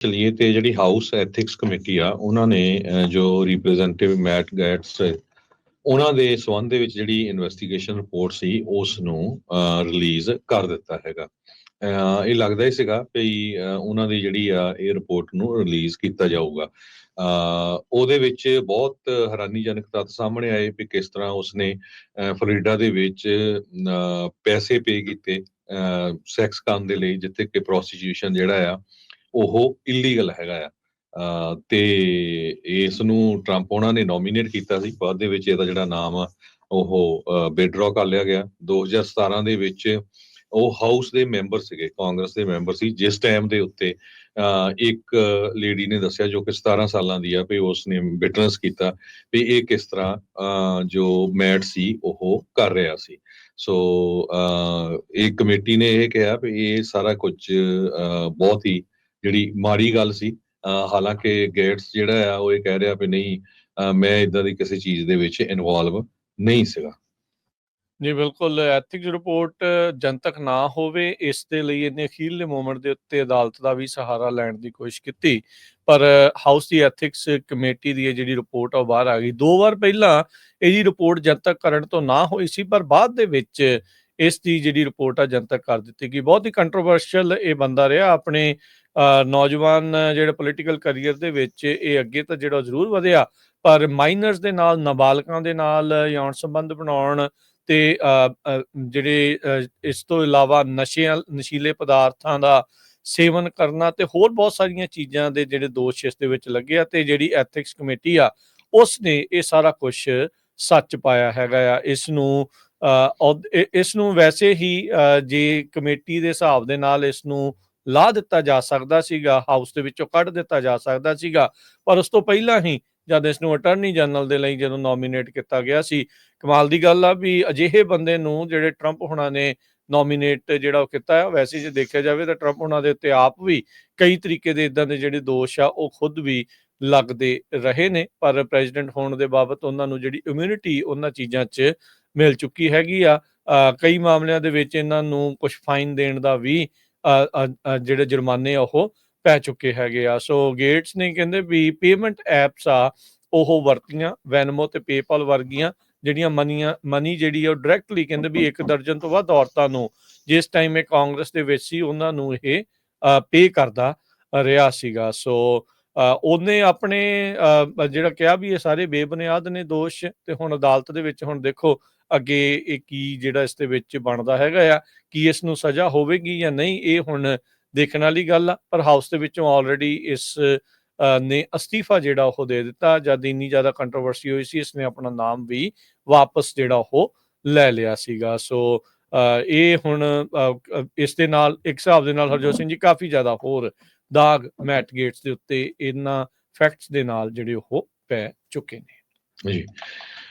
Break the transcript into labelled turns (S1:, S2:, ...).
S1: ਚਲੀਏ ਤੇ ਜਿਹੜੀ ਹਾਊਸ ਐਥਿਕਸ ਕਮੇਟੀ ਆ ਉਹਨਾਂ ਨੇ ਜੋ ਰਿਪਰੈਜ਼ੈਂਟੇਟਿਵ ਮੈਟ ਗੈਟਸ ਉਹਨਾਂ ਦੇ ਸਬੰਧ ਦੇ ਵਿੱਚ ਜਿਹੜੀ ਇਨਵੈਸਟੀਗੇਸ਼ਨ ਰਿਪੋਰਟ ਸੀ ਉਸ ਨੂੰ ਰਿਲੀਜ਼ ਕਰ ਦਿੱਤਾ ਹੈਗਾ। ਇਹ ਲੱਗਦਾ ਹੀ ਸੀਗਾ ਵੀ ਉਹਨਾਂ ਦੀ ਜਿਹੜੀ ਆ ਇਹ ਰਿਪੋਰਟ ਨੂੰ ਰਿਲੀਜ਼ ਕੀਤਾ ਜਾਊਗਾ। ਉਹਦੇ ਵਿੱਚ ਬਹੁਤ ਹੈਰਾਨੀਜਨਕ ਤੱਥ ਸਾਹਮਣੇ ਆਏ ਵੀ ਕਿਸ ਤਰ੍ਹਾਂ ਉਸਨੇ ਫਲੋਰੀਡਾ ਦੇ ਵਿੱਚ ਅਹ, ਪੈਸੇ ਪੇ ਕੀਤੇ ਸੈਕਸ ਕੰਮ ਦੇ ਲਈ ਜਿੱਥੇ ਕਿ ਪ੍ਰੋਸਟੀਟਿਊਸ਼ਨ ਜਿਹੜਾ ਆ ਉਹ ਇਲੀਗਲ ਹੈਗਾ ਆ। ਤੇ ਇਸ ਨੂੰ ਟਰੰਪ ਉਹਨਾਂ ਨੇ ਨੋਮੀਨੇਟ ਕੀਤਾ ਸੀ। ਬਾਅਦ ਦੇ ਵਿੱਚ ਇਹਦਾ ਜਿਹੜਾ ਨਾਮ ਆ, ਉਹ ਵਿਡਰਾ ਕਰ ਲਿਆ ਗਿਆ। 2017 ਦੇ ਵਿੱਚ ਉਹ ਹਾਊਸ ਦੇ ਮੈਂਬਰ ਸੀਗੇ, ਕਾਂਗਰਸ ਦੇ ਮੈਂਬਰ ਸੀ। ਜਿਸ ਟਾਈਮ ਦੇ ਉੱਤੇ ਅਹ ਇੱਕ ਲੇਡੀ ਨੇ ਦੱਸਿਆ ਜੋ ਕਿ 17 ਸਾਲਾਂ ਦੀ ਆ, ਵੀ ਉਸ ਨੇ ਵਿਟਨੈਸ ਕੀਤਾ ਵੀ ਇਹ ਕਿਸ ਤਰ੍ਹਾਂ ਜੋ ਮੈਟ ਸੀ, ਉਹ ਕਰ ਰਿਹਾ ਸੀ। ਸੋ ਇਹ ਕਮੇਟੀ ਨੇ ਇਹ ਕਿਹਾ ਵੀ ਇਹ ਸਾਰਾ ਕੁਝ ਬਹੁਤ ਹੀ ਜਿਹੜੀ ਮਾੜੀ ਗੱਲ ਸੀ ਹਾਲਾਂਕਿ ਗੇਟਸ ਜਿਹੜਾ ਆ, ਉਹ ਇਹ ਕਹਿ ਰਿਹਾ ਵੀ ਨਹੀਂ ਮੈਂ ਇਦਾਂ ਦੀ ਕਿਸੇ ਚੀਜ਼ ਦੇ ਵਿੱਚ ਇਨਵੋਲਵ ਨਹੀਂ ਸੀਗਾ।
S2: ਜੀ, ਬਿਲਕੁਲ। ਐਥਿਕਸ ਰਿਪੋਰਟ ਜਨਤਕ ਨਾ ਹੋਵੇ, ਇਸ ਦੇ ਲਈ ਇਹਨੇ ਅਖੀਰਲੇ ਮੂਮੈਂਟ ਦੇ ਉੱਤੇ ਅਦਾਲਤ ਦਾ ਵੀ ਸਹਾਰਾ ਲੈਣ ਦੀ ਕੋਸ਼ਿਸ਼ ਕੀਤੀ। ਪਰ ਹਾਊਸ ਦੀ ਐਥਿਕਸ ਕਮੇਟੀ ਦੀ ਇਹ ਜਿਹੜੀ ਰਿਪੋਰਟ ਆ, ਉਹ ਬਾਹਰ ਆ ਗਈ। ਦੋ ਵਾਰ ਪਹਿਲਾਂ ਇਹਦੀ ਰਿਪੋਰਟ ਜਨਤਕ ਕਰਨ ਤੋਂ ਨਾ ਹੋਈ ਸੀ, ਪਰ ਬਾਅਦ ਦੇ ਵਿੱਚ ਇਸ ਦੀ ਜਿਹੜੀ ਰਿਪੋਰਟ ਆ ਜਨਤਕ ਕਰ ਦਿੱਤੀ ਗਈ। ਬਹੁਤ ਹੀ ਕੰਟਰੋਵਰਸ਼ੀਅਲ ਇਹ ਬੰਦਾ ਰਿਹਾ। ਆਪਣੇ ਅਹ, ਨੌਜਵਾਨ ਜਿਹੜੇ ਪੋਲੀਟੀਕਲ ਕੈਰੀਅਰ ਦੇ ਵਿੱਚ ਇਹ ਅੱਗੇ ਤਾਂ ਜਿਹੜਾ ਜ਼ਰੂਰ ਵਧਿਆ ਪਰ ਮਾਈਨਰਸ ਦੇ ਨਾਲ ਨਾਬਾਲਗਾਂ ਦੇ ਨਾਲ ਯੌਨ ਸੰਬੰਧ ਬਣਾਉਣ ਤੇ ਜਿਹੜੇ ਇਸ ਤੋਂ ਇਲਾਵਾ ਨਸ਼ਿਆਂ ਨਸ਼ੀਲੇ ਪਦਾਰਥਾਂ ਦਾ ਸੇਵਨ ਕਰਨਾ ਤੇ ਹੋਰ ਬਹੁਤ ਸਾਰੀਆਂ ਚੀਜ਼ਾਂ ਦੇ ਜਿਹੜੇ ਦੋਸ਼ ਇਸ ਦੇ ਵਿੱਚ ਲੱਗੇ ਆ ਤੇ ਜਿਹੜੀ ਐਥਿਕਸ ਕਮੇਟੀ ਆ ਉਸ ਨੇ ਇਹ ਸਾਰਾ ਕੁਝ ਸੱਚ ਪਾਇਆ ਹੈਗਾ ਆ। ਇਸ ਨੂੰ ਇਸ ਨੂੰ ਵੈਸੇ ਹੀ ਜੇ ਕਮੇਟੀ ਦੇ ਹਿਸਾਬ ਦੇ ਨਾਲ ਇਸ ਨੂੰ ਲਾ ਦਿੱਤਾ ਜਾ ਸਕਦਾ ਸੀਗਾ, ਹਾਊਸ ਦੇ ਵਿੱਚੋਂ ਕੱਢ ਦਿੱਤਾ ਜਾ ਸਕਦਾ ਸੀਗਾ, ਪਰ ਉਸ ਤੋਂ ਪਹਿਲਾਂ ਹੀ ਜਦ ਇਸ ਨੂੰ ਅਟਾਰਨੀ ਜਨਰਲ ਦੇ ਲਈ ਜਦੋਂ ਨੋਮੀਨੇਟ ਕੀਤਾ ਗਿਆ ਸੀ, ਕਮਾਲ ਦੀ ਗੱਲ ਆ ਵੀ ਅਜਿਹੇ ਬੰਦੇ ਨੂੰ ਜਿਹੜੇ ਟਰੰਪ ਹੁਣਾਂ ਨੇ ਨੋਮੀਨੇਟ ਜਿਹੜਾ ਉਹ ਕੀਤਾ ਹੈ ਵੈਸੇ ਜੇ ਦੇਖਿਆ ਜਾਵੇ ਤਾਂ ਟਰੰਪ ਹੁਣਾਂ ਦੇ ਉੱਤੇ ਆਪ ਵੀ ਕਈ ਤਰੀਕੇ ਦੇ ਇਦਾਂ ਦੇ ਜਿਹੜੇ ਦੋਸ਼ ਆ, ਉਹ ਖੁਦ ਵੀ ਲੱਗਦੇ ਰਹੇ ਨੇ, ਪਰ ਪ੍ਰੈਜ਼ੀਡੈਂਟ ਹੋਣ ਦੇ ਬਾਬਤ ਉਹਨਾਂ ਨੂੰ ਜਿਹੜੀ ਇਮਿਊਨਿਟੀ ਉਹਨਾਂ ਚੀਜ਼ਾਂ 'ਚ ਮਿਲ ਚੁੱਕੀ ਹੈਗੀ ਆ। ਕਈ ਮਾਮਲਿਆਂ ਦੇ ਵਿੱਚ ਇਹਨਾਂ ਨੂੰ ਕੁਝ ਫਾਈਨ ਦੇਣ ਦਾ ਵੀ ਜਿਹੜੇ ਜੁਰਮਾਨੇ ਆ ਉਹ ਪੈ ਚੁੱਕੇ ਹੈਗੇ ਆ। ਸੋ ਗੇਟਸ ਨੇ ਕਹਿੰਦੇ ਵੀ ਪੇਮੈਂਟ ਐਪਸ ਆ, ਉਹ ਵਰਤੀਆਂ ਵੈਨਮੋ ਤੇ ਪੇਪਲ ਵਰਗੀਆਂ ਜਿਹੜੀਆਂ ਮਨੀਆਂ ਮਨੀ ਜਿਹੜੀ ਆ ਉਹ ਡਾਇਰੈਕਟਲੀ ਕਹਿੰਦੇ ਵੀ ਇੱਕ ਦਰਜਨ ਤੋਂ ਵੱਧ ਔਰਤਾਂ ਨੂੰ, ਜਿਸ ਟਾਈਮ ਇਹ ਕਾਂਗਰਸ ਦੇ ਵਿੱਚ ਸੀ, ਉਹਨਾਂ ਨੂੰ ਇਹ ਪੇ ਕਰਦਾ ਰਿਹਾ ਸੀਗਾ। ਸੋ ਉਹਨੇ ਆਪਣੇ ਜਿਹੜਾ ਕਿਹਾ ਵੀ ਇਹ ਸਾਰੇ ਬੇਬੁਨਿਆਦ ਨੇ ਦੋਸ਼ ਤੇ ਹੁਣ ਅਦਾਲਤ ਦੇ ਵਿੱਚ ਹੁਣ ਦੇਖੋ ਅੱਗੇ ਇਹ ਕੀ ਜਿਹੜਾ ਇਸ ਦੇ ਵਿੱਚ ਬਣਦਾ ਹੈਗਾ ਆ ਕੀ ਇਸ ਨੂੰ ਸਜ਼ਾ ਹੋਵੇਗੀ ਜਾਂ ਨਹੀਂ ਇਹ ਹੁਣ ਦੇਖਣ ਵਾਲੀ ਗੱਲ ਆ ਪਰ ਹਾਊਸ ਦੇ ਵਿੱਚੋਂ ਆਲਰੇਡੀ ਇਸ ਨੇ ਅਸਤੀਫਾ ਜਿਹੜਾ ਉਹ ਦੇ ਦਿੱਤਾ ਜਦ ਇੰਨੀ ਜ਼ਿਆਦਾ ਕੰਟਰੋਵਰਸੀ ਹੋਈ ਸੀ ਇਸ ਨੇ ਆਪਣਾ ਨਾਮ ਵੀ ਵਾਪਸ ਜਿਹੜਾ ਉਹ ਲੈ ਲਿਆ ਸੀਗਾ। ਸੋ ਅ, ਇਹ ਹੁਣ ਅ, ਅ, ਇਸ ਦੇ ਨਾਲ ਇੱਕ ਹਿਸਾਬ ਦੇ ਨਾਲ ਹਰਜੋਤ ਸਿੰਘ ਜੀ ਕਾਫੀ ਜ਼ਿਆਦਾ ਹੋਰ ਦਾਗ ਮੈਟ ਗੇਟਸ ਦੇ ਉੱਤੇ ਇਹਨਾਂ ਫੈਕਟਸ ਦੇ ਨਾਲ ਜਿਹੜੇ ਉਹ ਪੈ ਚੁੱਕੇ ਨੇ।
S1: ਜੀ।